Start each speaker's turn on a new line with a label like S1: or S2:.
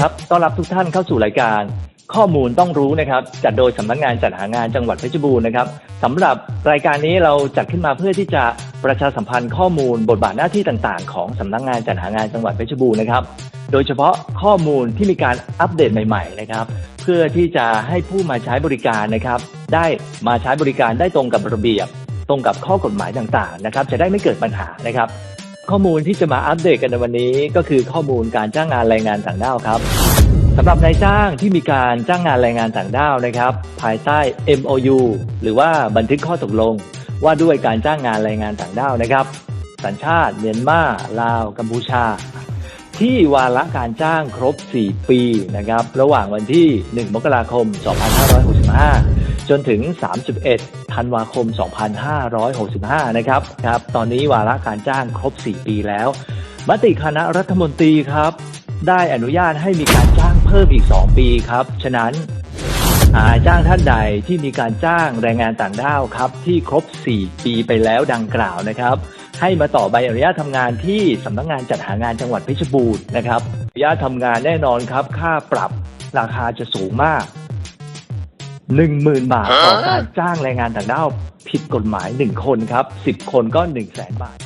S1: ครับต้อนรับทุกท่านเข้าสู่รายการข้อมูลต้องรู้นะครับจัดโดยสำนักงานจัดหางานจังหวัดเพชรบูรณ์นะครับสำหรับรายการนี้เราจัดขึ้นมาเพื่อที่จะประชาสัมพันธ์ข้อมูลบทบาทหน้าที่ต่างๆ ของสำนักงานจัดหางานจังหวัดเพชรบูรณ์นะครับ โดยเฉพาะข้อมูลที่มีการอัปเดตใหม่ๆนะครับ เพื่อที่จะให้ผู้มาใช้บริการนะครับ ได้มาใช้บริการได้ตรงกับระเบียบ ตรงกับข้อกฎหมายต่างๆนะครับ จะได้ไม่เกิดปัญหานะครับ ข้อมูลที่จะมาอัปเดตกันในวันนี้ ก็คือข้อมูลการจ้างงานแรงงานต่างด้าวครับสำหรับนายจ้างที่มีการจ้างงานแรงงานต่างด้าวนะครับ ภายใต้ MOU หรือว่าบันทึกข้อตกลง ว่าด้วยการจ้างงานแรงงานต่างด้าวนะครับ สัญชาติเมียนมาลาว กัมพูชา ที่วาระการจ้างครบ 4 ปีนะครับ ระหว่างวันที่ 1 มกราคม 2565 จนถึง 31 ธันวาคม 2565 นะครับครับ ตอนนี้วาระการจ้างครบ 4 ปีแล้ว มติคณะรัฐมนตรีครับ ได้อนุญาตให้มีการจ้างเพิ่มอีก 2 ปีครับ ฉะนั้นหาจ้างท่านใดที่มีการจ้างแรงงานต่างด้าวครับ ที่ครบ 4 ปีไปแล้วดังกล่าวนะครับ ให้มาต่อใบอนุญาตทำงานที่สำนักงานจัดหางานจังหวัดเพชรบูรณ์นะครับอนุญาตทำงานแน่นอนครับ ค่าปรับราคาจะสูงมาก 10,000บาทต่อการจ้างแรงงานต่างด้าวผิดกฎหมาย1คนครับ10คนก็1 0 0 0 0แบาท